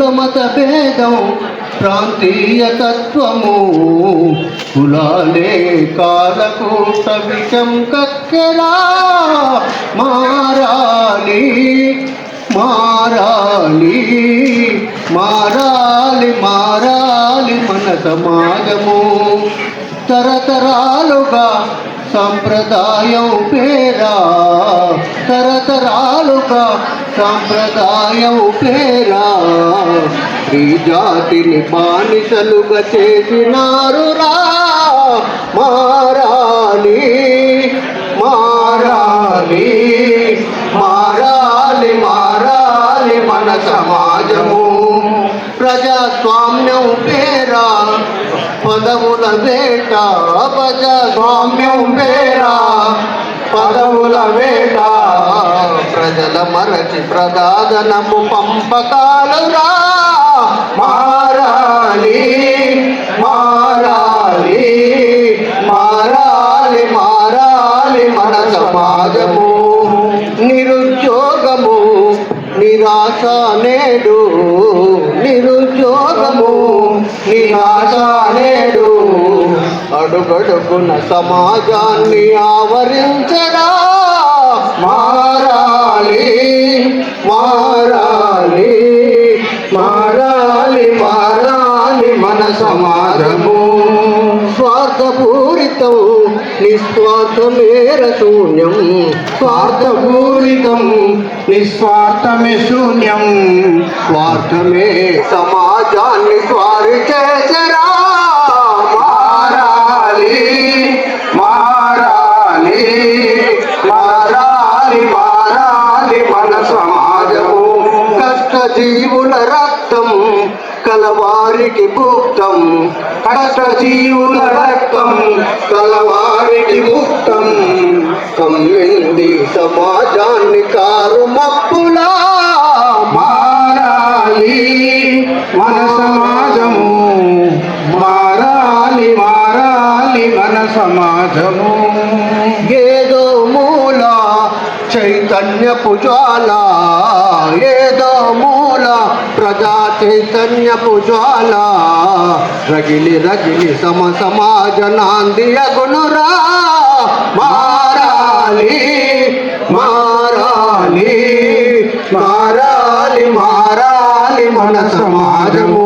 కుల మత భేదం ప్రాంతీయ తత్వము. కులాలే కాలకూట విషం కక్కెరా మారాలి మారాలి మారాలి మారాలి మన సమాజము. తరతరాలుగా సంప్రదాయం పేరా? తరతరాలుగా సాంప్రదాయము పేరా? ఈ జాతిని బానిసలుగా చేసినారు రా మారాలి మారాలి మారాలి మారాలి మన సమాజము. ప్రజాస్వామ్యం పేరా? పదవుల వేట ప్రజాస్వామ్యం పేరా? పదవుల వేట ప్రజల మరచి ప్రదాదనము పంపకాలురా. మారాలి మారాలి మారాలి మారాలి మన సమాజము. నిరుద్యోగము నిరాశ నేడు. నిరుద్యోగము నిరాశ నేడు. అడుగడుగున సమాజాన్ని ఆవరించరా. మారాలి మారాలి మారాలి మారాలి మన సమాజము. స్వార్థపూరితం నిస్వార్థమేర శూన్యం. స్వార్థపూరితం నిస్వార్థమే శూన్యం. స్వార్థమే సమాజాన్ని స్వారి చేసరా జీవుల రక్తం కలవారికి భుక్తం కష్ట జీవుల రక్తం కలవారికి భుక్తం కమ్మింది సమాజాన్ని కారు మప్పులా మారాలి. మన సమాజము మారాలి మారాలి మన సమాజము. చైతన్య పుజ్వాల ఏదో ప్రజా చైతన్య పుజ్వాల రగిలి రగిలి సమ సమాజ నాందియ గుణురా. మారాలి మారాలి మారాలి మారాలి మన సమాజము.